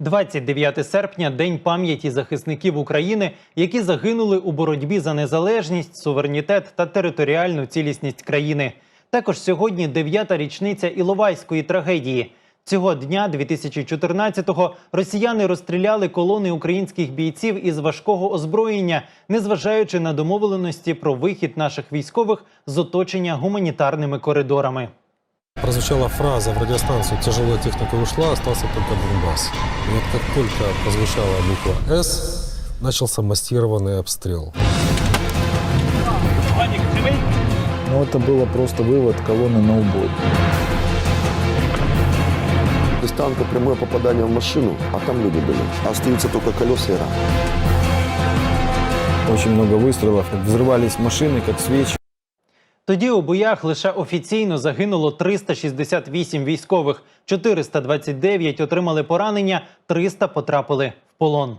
29 серпня день пам'яті захисників України, які загинули у боротьбі за незалежність, суверенітет та територіальну цілісність країни. Також сьогодні дев'ята річниця Іловайської трагедії. Цього дня, 2014-го, росіяни розстріляли колони українських бійців із важкого озброєння, незважаючи на домовленості про вихід наших військових з оточення гуманітарними коридорами. Прозвучала фраза в радиостанцию «Тяжелая техника ушла, остался только Донбасс». И вот как только прозвучала буква «С», начался массированный обстрел. Но это было просто вывод колонны на убой. Из танка прямое попадание в машину, а там люди были. Остаются только колеса и рама. Очень много выстрелов. Взрывались машины, как свечи. Тоді у боях лише офіційно загинуло 368 військових, 429 отримали поранення, 300 потрапили в полон.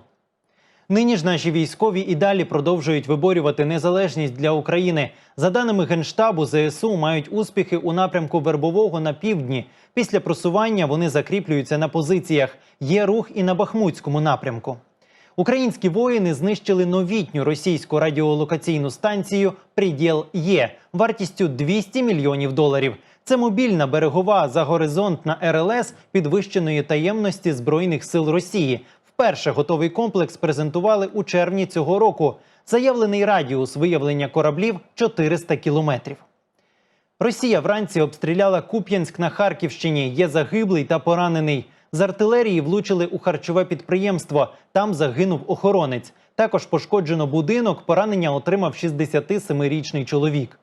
Нині ж наші військові і далі продовжують виборювати незалежність для України. За даними Генштабу, ЗСУ мають успіхи у напрямку Вербового на півдні. Після просування вони закріплюються на позиціях. Є рух і на Бахмутському напрямку. Українські воїни знищили новітню російську радіолокаційну станцію Приділ Є вартістю 200 мільйонів доларів. Це мобільна берегова загоризонтна РЛС підвищеної таємності збройних сил Росії. Вперше готовий комплекс презентували у червні цього року. Заявлений радіус виявлення кораблів 400 кілометрів. Росія вранці обстріляла Куп'янськ на Харківщині. Є загиблий та поранений. З артилерії влучили у харчове підприємство. Там загинув охоронець. Також пошкоджено будинок. Поранення отримав 67-річний чоловік.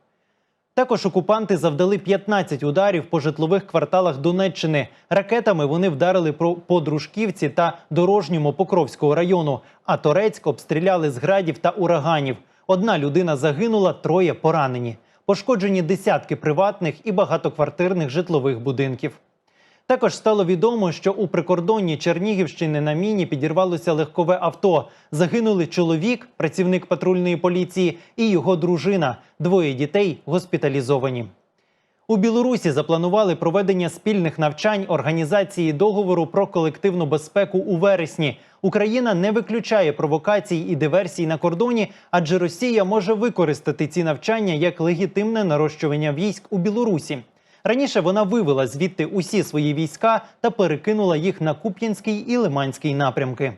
Також окупанти завдали 15 ударів по житлових кварталах Донеччини. Ракетами вони вдарили по Дружківці та дорожньому Покровського району. А Торецьк обстріляли з градів та ураганів. Одна людина загинула, троє поранені. Пошкоджені десятки приватних і багатоквартирних житлових будинків. Також стало відомо, що у прикордонні Чернігівщини на міні підірвалося легкове авто. Загинули чоловік, працівник патрульної поліції, і його дружина. Двоє дітей госпіталізовані. У Білорусі запланували проведення спільних навчань організації договору про колективну безпеку у вересні. Україна не виключає провокацій і диверсій на кордоні, адже Росія може використати ці навчання як легітимне нарощування військ у Білорусі. Раніше вона вивела звідти усі свої війська та перекинула їх на Куп'янський і Лиманський напрямки.